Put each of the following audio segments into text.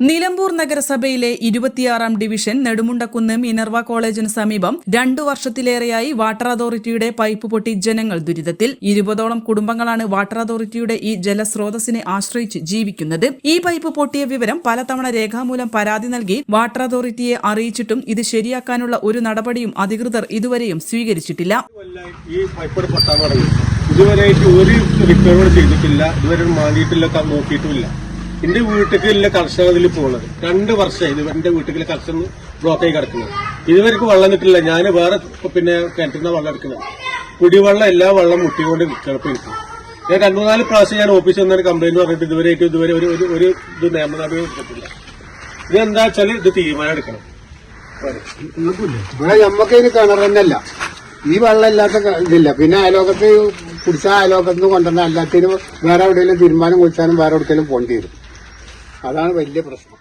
Nilambur നഗരസഭയിലെ ഇരുപത്തിയാറാം division Nedumundakkunnu Minerva കോളേജിന് സമീപം രണ്ടു വർഷത്തിലേറെയായി വാട്ടർ അതോറിറ്റിയുടെ പൈപ്പ് പൊട്ടി ജനങ്ങൾ ദുരിതത്തിൽ. ഇരുപതോളം കുടുംബങ്ങളാണ് വാട്ടർ അതോറിറ്റിയുടെ ഈ ജലസ്രോതസ്സിനെ ആശ്രയിച്ച് ജീവിക്കുന്നത്. ഈ പൈപ്പ് പൊട്ടിയ വിവരം പലതവണ രേഖാമൂലം പരാതി നൽകി വാട്ടർ അതോറിറ്റിയെ അറിയിച്ചിട്ടും ഇത് ശരിയാക്കാനുള്ള ഒരു നടപടിയും അധികൃതർ ഇതുവരെയും സ്വീകരിച്ചിട്ടില്ല. ഇതുവരെയായിട്ട് ഒരു റിപ്പയർ ചെയ്തിട്ടില്ല. ഇതുവരെ മാറിയിട്ടില്ല നോക്കിയിട്ടുമില്ല. എന്റെ വീട്ടിലേക്ക് ഇല്ല കർഷക ഇതിൽ പോകുന്നത് രണ്ട് വർഷമായി ഇത് എന്റെ വീട്ടിലെ കർഷകർ ബ്ലോക്കായി കിടക്കുന്നത്. ഇതുവരെക്ക് വെള്ളം കിട്ടില്ല. ഞാൻ വേറെ പിന്നെ കിണറ്റുന്ന വെള്ളം എടുക്കുന്നത്. കുടിവെള്ളം എല്ലാ വെള്ളം മുട്ടിക്കൊണ്ട് കിടപ്പ് എനിക്ക്. ഞാൻ രണ്ടു മൂന്നാൽ പ്രാവശ്യം ഞാൻ ഓഫീസിൽ നിന്നാണ് കംപ്ലൈന്റ് പറഞ്ഞിട്ട് ഇതുവരെയായിട്ട് ഇതുവരെ ഒരു ഒരു- ഒരു ഇത് നിയമ നടപടി എടുത്തിട്ടില്ല. ഇതെന്താ വെച്ചാൽ ഇത് തീരുമാനം എടുക്കണം. ഇവിടെ നമ്മക്ക് ഇതിന് കിണർ തന്നെയല്ല. ഈ വെള്ളം ഇല്ലാത്ത ഇതില്ല. പിന്നെ അയലോകത്ത് കുടിച്ച അയലോകത്ത് നിന്ന് കൊണ്ടുവന്ന എല്ലാത്തിനും വേറെ എവിടെയെങ്കിലും തീരുമാനം കുടിച്ചാലും വേറെ എവിടെയെങ്കിലും പോകേണ്ടി വരും. അതാണ് വലിയ പ്രശ്നം.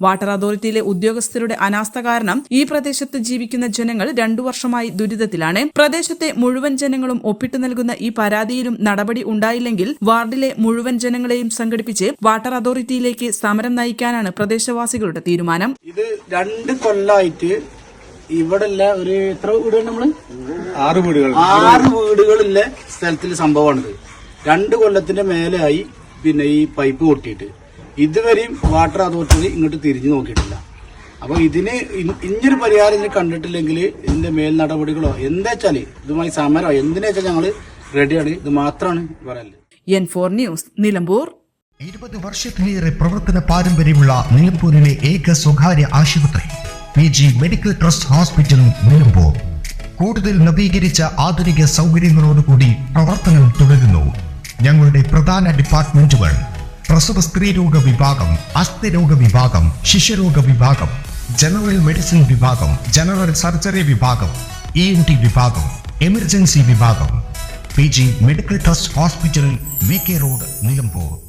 വാട്ടർ അതോറിറ്റിയിലെ ഉദ്യോഗസ്ഥരുടെ അനാസ്ഥ കാരണം ഈ പ്രദേശത്ത് ജീവിക്കുന്ന ജനങ്ങൾ രണ്ടു വർഷമായി ദുരിതത്തിലാണ്. പ്രദേശത്തെ മുഴുവൻ ജനങ്ങളും ഒപ്പിട്ടു നൽകുന്ന ഈ പരാതിയിലും നടപടി ഉണ്ടായില്ലെങ്കിൽ വാർഡിലെ മുഴുവൻ ജനങ്ങളെയും സംഘടിപ്പിച്ച് വാട്ടർ അതോറിറ്റിയിലേക്ക് സമരം നയിക്കാനാണ് പ്രദേശവാസികളുടെ തീരുമാനം. ഇത് രണ്ട് കൊല്ലായിട്ട് ഇവിടെല്ല ഒരു എത്ര വീടുകൾ നമ്മൾ? ആറ് വീടുകൾ. ആറ് വീടുകളിലെ സ്ഥലത്തിൽ സംഭവമാണിത്. രണ്ട് കൊല്ലത്തിന്റെ മേലെയായി പിന്നെ ഈ പൈപ്പ് പൊട്ടിയിട്ട്. ഇതുവരെയും വാട്ടർ അതോറിറ്റി ഇങ്ങോട്ട് തിരിഞ്ഞു നോക്കിയിട്ടില്ല. അപ്പോൾ ഇതിന് ഇങ്ങനൊരു ഇനിയൊരു പരിഹാരം ഇതിന് കണ്ടിട്ടില്ലെങ്കിൽ ഇതിന്റെ മേൽ നടപടികളോ എന്താ വെച്ചാൽ ഇതുമായി സമരമോ എന്തിനാ വെച്ചാൽ ഞങ്ങൾ റെഡിയാണ് ഇത് മാത്രമാണ് പറയാനുള്ളത് എൻ ഫോർ ന്യൂസ് നിലമ്പൂർ. ഇരുപത് വർഷത്തിലേറെ പ്രവർത്തന പാരമ്പര്യമുള്ള നിലമ്പൂരിലെ ഏക സ്വകാര്യ ആശുപത്രി P G medical trust hospital Nilambur. കൂടുതൽ നവീകരിച്ച ആധുനിക സൗകര്യങ്ങളോടുകൂടി പ്രവർത്തനം തുടരുന്നു. ഞങ്ങളുടെ പ്രധാന ഡിപ്പാർട്ട്മെന്റുകൾ പ്രസവ സ്ത്രീരോഗ വിഭാഗം അസ്ഥിരോഗ വിഭാഗം ശിശുരോഗ വിഭാഗം ജനറൽ മെഡിസിൻ വിഭാഗം ജനറൽ സർജറി വിഭാഗം ഇ എൻ ടി വിഭാഗം എമർജൻസി വിഭാഗം. P G medical trust hospital V K road Nilambur.